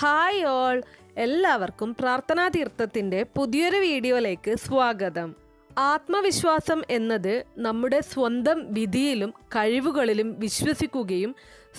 Hi all. എല്ലാവർക്കും പ്രാർത്ഥനാ തീർത്ഥത്തിന്റെ പുതിയൊരു വീഡിയോയിലേക്ക് സ്വാഗതം. ആത്മവിശ്വാസം എന്നത് നമ്മുടെ സ്വന്തം വിധിയിലും കഴിവുകളിലും വിശ്വസിക്കുകയും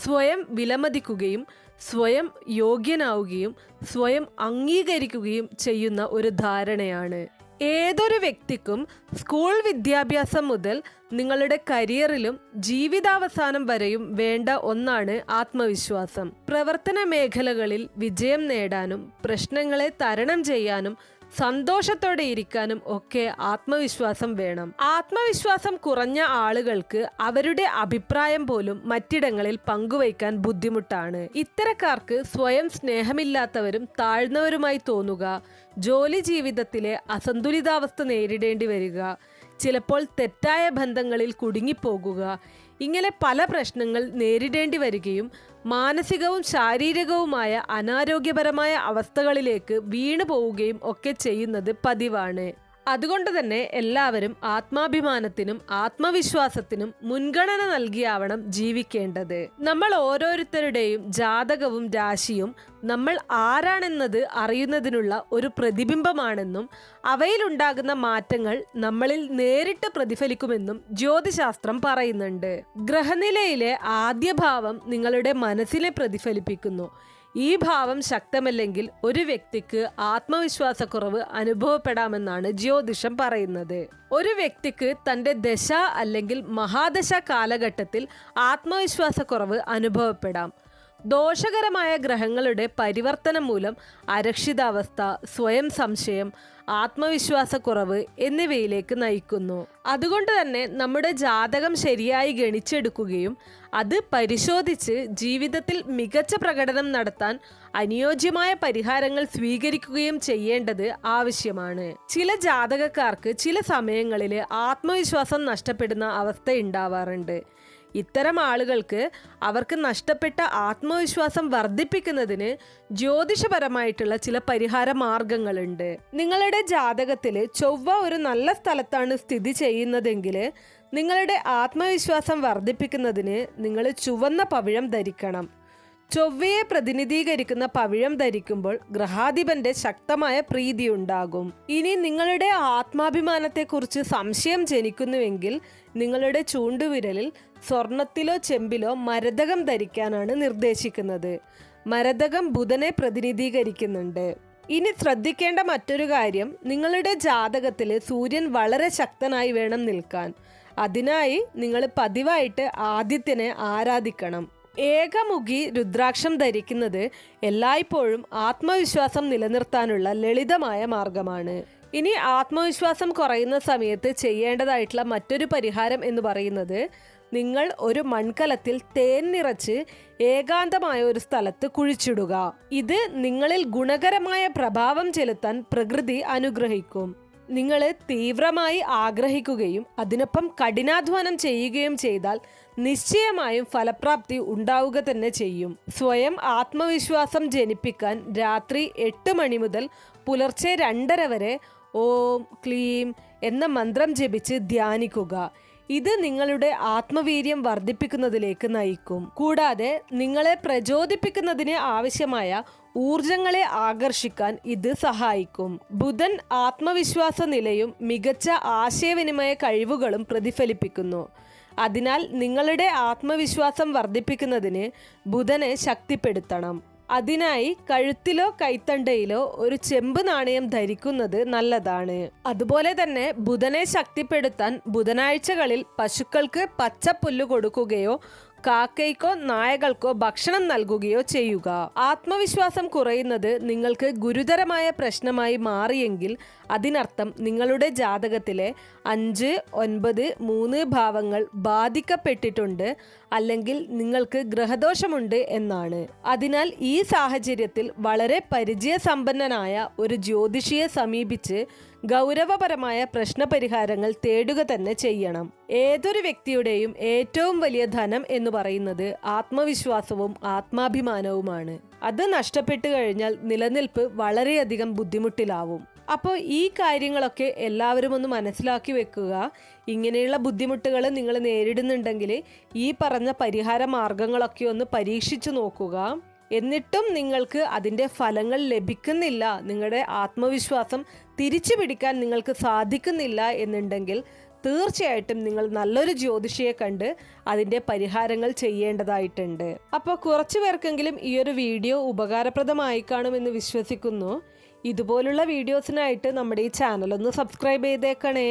സ്വയം വിലമതിക്കുകയും സ്വയം യോഗ്യനാവുകയും സ്വയം അംഗീകരിക്കുകയും ചെയ്യുന്ന ഒരു ധാരണയാണ്. ഏതൊരു വ്യക്തിക്കും സ്കൂൾ വിദ്യാഭ്യാസം മുതൽ നിങ്ങളുടെ കരിയറിലും ജീവിതാവസാനം വരെയും വേണ്ട ഒന്നാണ് ആത്മവിശ്വാസം. പ്രവർത്തന മേഖലകളിൽ വിജയം നേടാനും പ്രശ്നങ്ങളെ തരണം ചെയ്യാനും സന്തോഷത്തോടെ ഇരിക്കാനും ഒക്കെ ആത്മവിശ്വാസം വേണം. ആത്മവിശ്വാസം കുറഞ്ഞ ആളുകൾക്ക് അവരുടെ അഭിപ്രായം പോലും മറ്റിടങ്ങളിൽ പങ്കുവയ്ക്കാൻ ബുദ്ധിമുട്ടാണ്. ഇത്തരക്കാർക്ക് സ്വയം സ്നേഹമില്ലാത്തവരും താഴ്ന്നവരുമായി തോന്നുക ജോലി ജീവിതത്തിലെ അസന്തുലിതാവസ്ഥ നേരിടേണ്ടി വരിക ചിലപ്പോൾ തെറ്റായ ബന്ധങ്ങളിൽ കുടുങ്ങിപ്പോകുക ഇങ്ങനെ പല പ്രശ്നങ്ങൾ നേരിടേണ്ടി വരികയും മാനസികവും ശാരീരികവുമായ അനാരോഗ്യപരമായ അവസ്ഥകളിലേക്ക് വീണു പോവുകയും ഒക്കെ ചെയ്യുന്നത് പതിവാണ്. അതുകൊണ്ട് തന്നെ എല്ലാവരും ആത്മാഭിമാനത്തിനും ആത്മവിശ്വാസത്തിനും മുൻഗണന നൽകിയാവണം ജീവിക്കേണ്ടത്. നമ്മൾ ഓരോരുത്തരുടെയും ജാതകവും രാശിയും നമ്മൾ ആരാണെന്നത് അറിയുന്നതിനുള്ള ഒരു പ്രതിബിംബമാണെന്നും അവയിലുണ്ടാകുന്ന മാറ്റങ്ങൾ നമ്മളിൽ നേരിട്ട് പ്രതിഫലിക്കുമെന്നും ജ്യോതിശാസ്ത്രം പറയുന്നുണ്ട്. ഗ്രഹനിലയിലെ ആദ്യ ഭാവം നിങ്ങളുടെ മനസ്സിനെ പ്രതിഫലിപ്പിക്കുന്നു. ഈ ഭാവം ശക്തമല്ലെങ്കിൽ ഒരു വ്യക്തിക്ക് ആത്മവിശ്വാസക്കുറവ് അനുഭവപ്പെടാമെന്നാണ് ജ്യോതിഷം പറയുന്നത്. ഒരു വ്യക്തിക്ക് തന്റെ ദശ അല്ലെങ്കിൽ മഹാദശ കാലഘട്ടത്തിൽ ആത്മവിശ്വാസക്കുറവ് അനുഭവപ്പെടാം. ദോഷകരമായ ഗ്രഹങ്ങളുടെ പരിവർത്തനം മൂലം അരക്ഷിതാവസ്ഥ സ്വയം സംശയം ആത്മവിശ്വാസക്കുറവ് എന്നിവയിലേക്ക് നയിക്കുന്നു. അതുകൊണ്ട് തന്നെ നമ്മുടെ ജാതകം ശരിയായി ഗണിച്ചെടുക്കുകയും അത് പരിശോധിച്ച് ജീവിതത്തിൽ മികച്ച പ്രകടനം നടത്താൻ അനുയോജ്യമായ പരിഹാരങ്ങൾ സ്വീകരിക്കുകയും ചെയ്യേണ്ടത് ആവശ്യമാണ്. ചില ജാതകക്കാർക്ക് ചില സമയങ്ങളിൽ ആത്മവിശ്വാസം നഷ്ടപ്പെടുന്ന അവസ്ഥ ഉണ്ടാവാറുണ്ട്. ഇത്തരം ആളുകൾക്ക് അവർക്ക് നഷ്ടപ്പെട്ട ആത്മവിശ്വാസം വർദ്ധിപ്പിക്കുന്നതിന് ജ്യോതിഷപരമായിട്ടുള്ള ചില പരിഹാര മാർഗങ്ങളുണ്ട്. നിങ്ങളുടെ ജാതകത്തിൽ ചൊവ്വ ഒരു നല്ല സ്ഥലത്താണ് സ്ഥിതി ചെയ്യുന്നതെങ്കിൽ നിങ്ങളുടെ ആത്മവിശ്വാസം വർദ്ധിപ്പിക്കുന്നതിന് നിങ്ങൾ ചുവന്ന പവിഴം ധരിക്കണം. ചൊവ്വയെ പ്രതിനിധീകരിക്കുന്ന പവിഴം ധരിക്കുമ്പോൾ ഗ്രഹാധിപന്റെ ശക്തമായ പ്രീതി ഉണ്ടാകും ഇനി നിങ്ങളുടെ ആത്മാഭിമാനത്തെക്കുറിച്ച് സംശയം ജനിക്കുന്നുവെങ്കിൽ നിങ്ങളുടെ ചൂണ്ടുവിരലിൽ സ്വർണത്തിലോ ചെമ്പിലോ മരതകം ധരിക്കാനാണ് നിർദ്ദേശിക്കുന്നത്. മരതകം ബുധനെ പ്രതിനിധീകരിക്കുന്നുണ്ട്. ഇനി ശ്രദ്ധിക്കേണ്ട മറ്റൊരു കാര്യം നിങ്ങളുടെ ജാതകത്തിൽ സൂര്യൻ വളരെ ശക്തനായി വേണം നിൽക്കാൻ. അതിനായി നിങ്ങൾ പതിവായിട്ട് ആദിത്യനെ ആരാധിക്കണം. ഏകമുഖി രുദ്രാക്ഷം ധരിക്കുന്നത് എല്ലായ്പ്പോഴും ആത്മവിശ്വാസം നിലനിർത്താനുള്ള ലളിതമായ മാർഗമാണ്. ഇനി ആത്മവിശ്വാസം കുറയുന്ന സമയത്ത് ചെയ്യേണ്ടതായിട്ടുള്ള മറ്റൊരു പരിഹാരം എന്ന് പറയുന്നത് നിങ്ങൾ ഒരു മൺകലത്തിൽ തേൻ നിറച്ച് ഏകാന്തമായ ഒരു സ്ഥലത്ത് കുഴിച്ചിടുക. ഇത് നിങ്ങളിൽ ഗുണകരമായ പ്രഭാവം ചെലുത്താൻ പ്രകൃതി അനുഗ്രഹിക്കും. നിങ്ങൾ തീവ്രമായി ആഗ്രഹിക്കുകയും അതിനൊപ്പം കഠിനാധ്വാനം ചെയ്യുകയും ചെയ്താൽ നിശ്ചയമായും ഫലപ്രാപ്തി ഉണ്ടാവുക തന്നെ ചെയ്യും. സ്വയം ആത്മവിശ്വാസം ജനിപ്പിക്കാൻ രാത്രി എട്ട് മണി മുതൽ പുലർച്ചെ രണ്ടര വരെ ഓം ക്ലീം എന്ന മന്ത്രം ജപിച്ച് ധ്യാനിക്കുക. ഇത് നിങ്ങളുടെ ആത്മവീര്യം വർദ്ധിപ്പിക്കുന്നതിലേക്ക് നയിക്കും. കൂടാതെ നിങ്ങളെ പ്രചോദിപ്പിക്കുന്നതിന് ആവശ്യമായ ഊർജങ്ങളെ ആകർഷിക്കാൻ ഇത് സഹായിക്കും. ബുധൻ ആത്മവിശ്വാസ നിലയും മികച്ച ആശയവിനിമയ കഴിവുകളും പ്രതിഫലിപ്പിക്കുന്നു. അതിനാൽ നിങ്ങളുടെ ആത്മവിശ്വാസം വർദ്ധിപ്പിക്കുന്നതിന് ബുധനെ ശക്തിപ്പെടുത്തണം. അതിനായി കഴുത്തിലോ കൈത്തണ്ടയിലോ ഒരു ചെമ്പ് നാണയം ധരിക്കുന്നത് നല്ലതാണ്. അതുപോലെ തന്നെ ബുധനെ ശക്തിപ്പെടുത്താൻ ബുധനാഴ്ചകളിൽ പശുക്കൾക്ക് പച്ചപ്പുല്ല് കൊടുക്കുകയോ കാക്കയ്ക്കോ നായകൾക്കോ ഭക്ഷണം നൽകുകയോ ചെയ്യുക. ആത്മവിശ്വാസം കുറയുന്നത് നിങ്ങൾക്ക് ഗുരുതരമായ പ്രശ്നമായി മാറിയെങ്കിൽ അതിനർത്ഥം നിങ്ങളുടെ ജാതകത്തിലെ അഞ്ച് ഒൻപത് മൂന്ന് ഭാവങ്ങൾ ബാധിക്കപ്പെട്ടിട്ടുണ്ട് അല്ലെങ്കിൽ നിങ്ങൾക്ക് ഗ്രഹദോഷമുണ്ട് എന്നാണ്. അതിനാൽ ഈ സാഹചര്യത്തിൽ വളരെ പരിചയസമ്പന്നനായ ഒരു ജ്യോതിഷിയെ സമീപിച്ച് ഗൗരവപരമായ പ്രശ്നപരിഹാരങ്ങൾ തേടുക തന്നെ ചെയ്യണം. ഏതൊരു വ്യക്തിയുടെയും ഏറ്റവും വലിയ ധനം എന്ന് പറയുന്നത് ആത്മവിശ്വാസവും ആത്മാഭിമാനവുമാണ്. അത് നഷ്ടപ്പെട്ടു കഴിഞ്ഞാൽ നിലനിൽപ്പ് വളരെയധികം ബുദ്ധിമുട്ടിലാവും. അപ്പോൾ ഈ കാര്യങ്ങളൊക്കെ എല്ലാവരും ഒന്ന് മനസ്സിലാക്കി വെക്കുക. ഇങ്ങനെയുള്ള ബുദ്ധിമുട്ടുകൾ നിങ്ങൾ നേരിടുന്നുണ്ടെങ്കിൽ ഈ പറഞ്ഞ പരിഹാര മാർഗങ്ങളൊക്കെ ഒന്ന് പരീക്ഷിച്ചു നോക്കുക. എന്നിട്ടും നിങ്ങൾക്ക് അതിന്റെ ഫലങ്ങൾ ലഭിക്കുന്നില്ല. നിങ്ങളുടെ ആത്മവിശ്വാസം തിരിച്ചു പിടിക്കാൻ നിങ്ങൾക്ക് സാധിക്കുന്നില്ല എന്നുണ്ടെങ്കിൽ തീർച്ചയായിട്ടും നിങ്ങൾ നല്ലൊരു ജ്യോതിഷിയെ കണ്ട് അതിന്റെ പരിഹാരങ്ങൾ ചെയ്യേണ്ടതായിട്ടുണ്ട്. അപ്പോൾ കുറച്ചു പേർക്കെങ്കിലും ഈ ഒരു വീഡിയോ ഉപകാരപ്രദമായി കാണുമെന്ന് വിശ്വസിക്കുന്നു. ഇതുപോലുള്ള വീഡിയോസിനായിട്ട് നമ്മുടെ ഈ ചാനൽ ഒന്ന് സബ്സ്ക്രൈബ് ചെയ്തേക്കണേ.